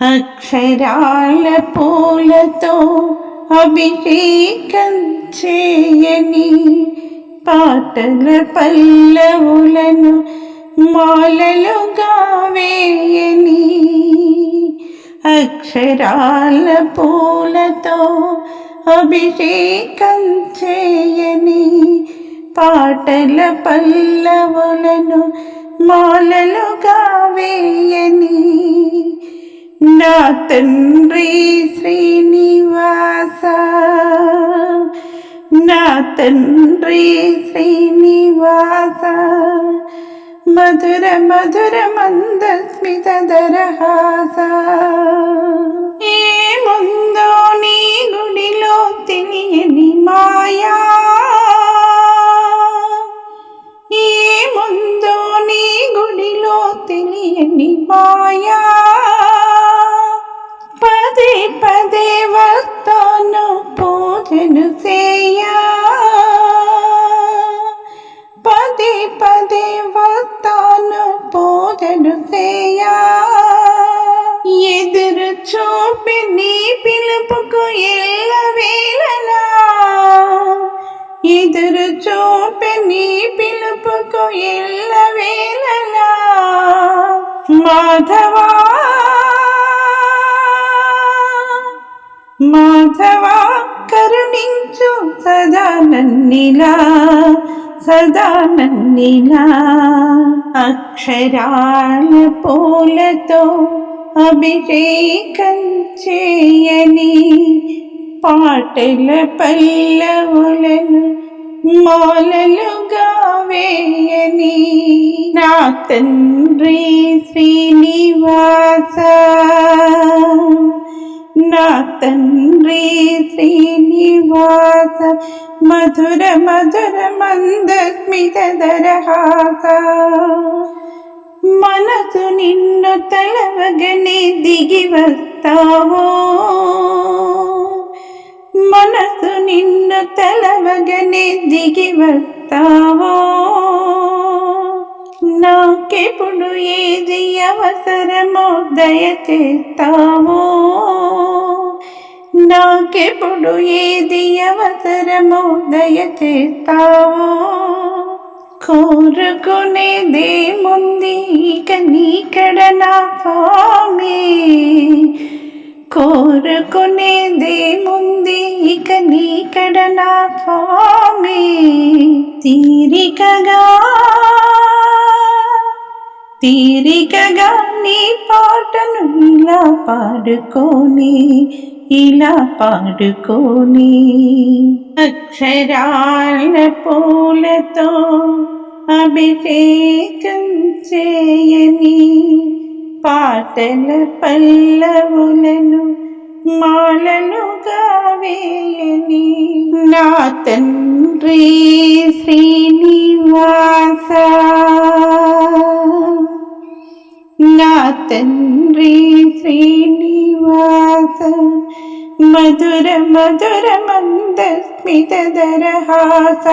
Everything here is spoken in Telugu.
అక్షరాల పూలతో అభిషేకం చేయని పాటల పల్లవులను మాలలుగా వేయని అక్షరాల పూలతో అభిషేకం చేయని పాటల పల్లవులను మాలలుగా తండ్రి శ్రీనివాస. నా తండ్రి శ్రీనివాస. మధుర మధుర మందస్మిత దరహాస. ఏముందో నీ గుడిలో తెలియని మాయా? ఏముందో నీ గుడిలో తెలియని మాయా? పదే పదే వస్తాను పూజను చేయా. పదే పదే వస్తాను పూజను చేయా. ఎదురు చూపి నీ పిలుపుకు ఎల్ల ఎదురు చూపి నీ పిలుపుకు ఎల్ల మాధవా మాధవా కరుణించు సదా నన్నిలా సదా నన్నిలా. అక్షరాల పూలతో అభిషేకం చేయని పాటల పల్లవులను మాలలుగా వేయని నా తండ్రి శ్రీనివాస. నా తండ్రి శ్రీనివాస మధుర మధుర మందస్మితరహాస మనసు నిన్ను తలవగనే దిగి వస్తావో? మనసు నిన్ను తలవగనే దిగి వస్తావో? నాకెప్పుడు ఏది అవసరమో దయచేస్తావో? ఇంకెప్పుడు ఏది అవసరమో దయచేస్తావో? కోరుకునేదేముంది? ఇక నీకడ నా స్వామి. కోరుకునేదేముంది? ఇక నీకడ నా స్వామి. తీరికగా తీరికగా నీ పాటను ఇలా పాడుకొని ఇలా పాడుకోని అక్షరాల పూలతో అభిషేకం చేయని పాటల పల్లవులను మాలలుగా వేయని నా తండ్రి శ్రీనివాస. నా తండ్రి మధుర మధుర మంద స్మిత దరహాస